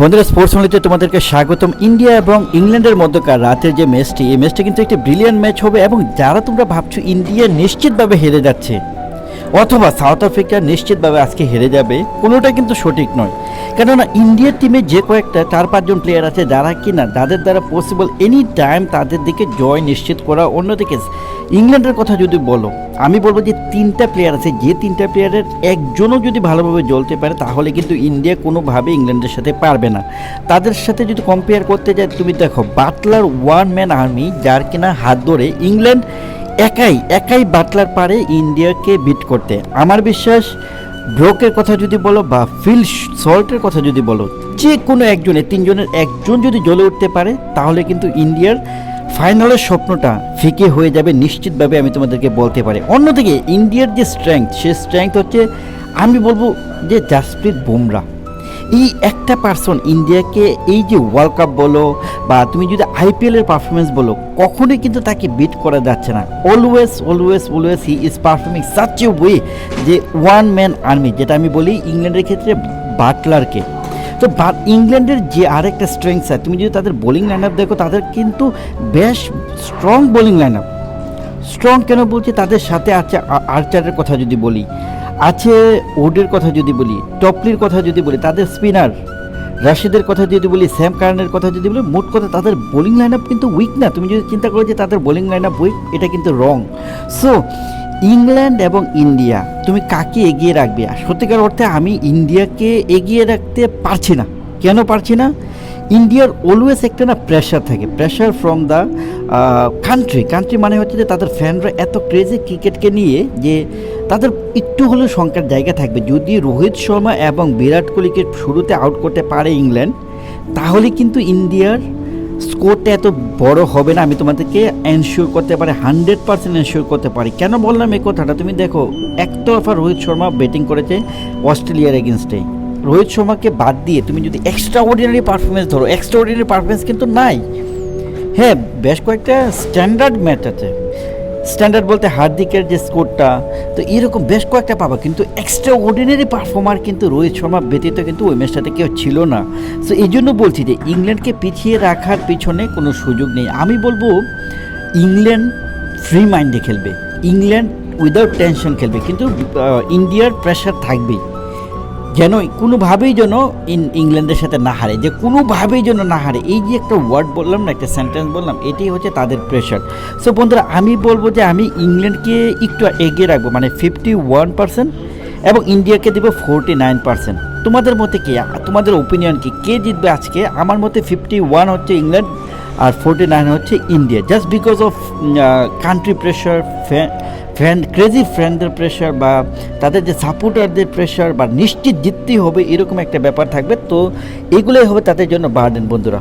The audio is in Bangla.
বন্ধুরা স্পোর্টস নলেজে তোমাদেরকে স্বাগতম। ইন্ডিয়া এবং ইংল্যান্ডের মধ্যকার রাতের যে ম্যাচটি, এই ম্যাচটা কিন্তু একটি ব্রিলিয়ান ম্যাচ হবে এবং যারা তোমরা ভাবছ ইন্ডিয়া নিশ্চিতভাবে হেরে যাচ্ছে অথবা সাউথ আফ্রিকা নিশ্চিতভাবে আজকে হেরে যাবে, কোনোটা কিন্তু সঠিক নয়। কেননা ইন্ডিয়ার টিমে যে কয়েকটা চার, পাঁচজন প্লেয়ার আছে, যারা কি না যাদের দ্বারা পসিবল এনি টাইম তাদের দিকে জয় নিশ্চিত করা। অন্যদিকে ইংল্যান্ডের কথা যদি বলো, আমি বলব যে তিনটা প্লেয়ার আছে, যে তিনটা প্লেয়ারের একজনও যদি ভালোভাবে জ্বলতে পারে, তাহলে কিন্তু ইন্ডিয়া কোনোভাবে ইংল্যান্ডের সাথে পারবে না। তাদের সাথে যদি কম্পেয়ার করতে যাই, তুমি দেখো বাটলার ওয়ান ম্যান আর্মি যার কিনা হাত ধরে ইংল্যান্ড একাই একাই বাটলার পারে ইন্ডিয়াকে বিট করতে। আমার বিশ্বাস, ব্রোকের কথা যদি বলো বা ফিল সল্টের কথা যদি বলো, যে কোনো একজনের, তিনজনের, একজন যদি জ্বলে উঠতে পারে, তাহলে কিন্তু ইন্ডিয়ার ফাইনালের স্বপ্নটা ফিকে হয়ে যাবে নিশ্চিতভাবে আমি তোমাদেরকে বলতে পারি। অন্যদিকে, ইন্ডিয়ার যে স্ট্রেংথ সে স্ট্রেংথ হচ্ছে, আমি বলব যে জাসপ্রীত বুমরা। এই একটা পার্সন ইন্ডিয়াকে এই যে ওয়ার্ল্ড কাপ বলো বা তুমি যদি আইপিএলের পারফরমেন্স বলো, কখনোই কিন্তু তাকে বিট করা যাচ্ছে না। Always always always he is performing such a way যে ওয়ান ম্যান আর্মি যেটা আমি বলি ইংল্যান্ডের ক্ষেত্রে বাটলারকে তো ইংল্যান্ডের যে আরেকটা স্ট্রেংথ আছে, তুমি যদি তাদের বোলিং লাইন আপ দেখো, তাদের কিন্তু বেশ strong bowling line up strong কেন বলছি? তাদের সাথে আছে আর্চারের কথা যদি বলি। আছে ওডের কথা যদি বলি, টপলির কথা যদি বলি, তাদের স্পিনার রাশিদের কথা যদি বলি, স্যাম কার্নের কথা যদি বলি, মোট কথা তাদের বোলিং লাইন আপ কিন্তু উইক না। তুমি যদি চিন্তা করো যে তাদের বোলিং লাইন আপ উইক এটা কিন্তু রং সো ইংল্যান্ড এবং ইন্ডিয়া তুমি কাকে এগিয়ে রাখবে? আর সত্যিকার অর্থে আমি ইন্ডিয়াকে এগিয়ে রাখতে পারছি না। কেন পারছি না? ইন্ডিয়ার অলওয়েজ একটা না প্রেশার থাকে। Pressure from the country country মানে হচ্ছে যে তাদের ফ্যানরা এত ক্রেজি ক্রিকেটকে নিয়ে যে তাদের একটু হলেও সংখ্যার জায়গা থাকবে। যদি রোহিত শর্মা এবং বিরাট কোহলিকে শুরুতে আউট করতে পারে ইংল্যান্ড, তাহলে কিন্তু ইন্ডিয়ার স্কোরটা এত বড় হবে না। আমি তোমাদেরকে এনশিওর করতে পারি হান্ড্রেড পার্সেন্ট এনশিওর করতে পারি। কেন বললাম এই কথাটা? তুমি দেখো একতরফা রোহিত শর্মা ব্যাটিং করেছে অস্ট্রেলিয়ার এগেনস্টে রোহিত শর্মাকে বাদ দিয়ে তুমি যদি এক্সট্রা অর্ডিনারি পারফরমেন্স ধরো এক্সট্রা অর্ডিনারি পারফরমেন্স কিন্তু নাই। হ্যাঁ বেশ কয়েকটা স্ট্যান্ডার্ড ম্যাচ আছে। স্ট্যান্ডার্ড বলতে হার্দিকের যে স্কোরটা তো এরকম বেশ কয়েকটা পাবা, কিন্তু এক্সট্রা অর্ডিনারি পারফর্মার কিন্তু রোহিত শর্মা ব্যতীত কিন্তু ওই ম্যাচটাতে কেউ ছিল না। সো এই জন্য বলছি যে, ইংল্যান্ডকে পিছিয়ে রাখার পিছনে কোনো সুযোগ নেই। আমি বলব, ইংল্যান্ড ফ্রি মাইন্ডে খেলবে। ইংল্যান্ড উইদাউট টেনশন খেলবে। কিন্তু ইন্ডিয়ার প্রেশার থাকবেই। যেন কোনোভাবেই যেন ইন- ইংল্যান্ডের সাথে না হারে, যে কোনোভাবেই যেন না হারে। এই যে একটা ওয়ার্ড বললাম না, একটা সেন্টেন্স বললাম এটাই হচ্ছে তাদের প্রেশার সো বন্ধুরা, আমি বলব যে আমি ইংল্যান্ডকে একটু এগিয়ে রাখব মানে ফিফটি ওয়ান পার্সেন্ট এবং ইন্ডিয়াকে দেবো ফোরটি নাইন পার্সেন্ট তোমাদের মতে কে? তোমাদের ওপিনিয়ন কি? কে জিতবে আজকে? আমার মতে ফিফটি ওয়ান হচ্ছে ইংল্যান্ড আর ফোরটি নাইন হচ্ছে India. Just because of country pressure fan crazy ফ্রেন্ডদের প্রেশার বা তাদের যে সাপোর্টারদের প্রেশার বা নিশ্চিত জিততেই হবে এরকম একটা ব্যাপার থাকবে। তো এগুলোই হবে তাদের জন্য বার্ডেন বন্ধুরা।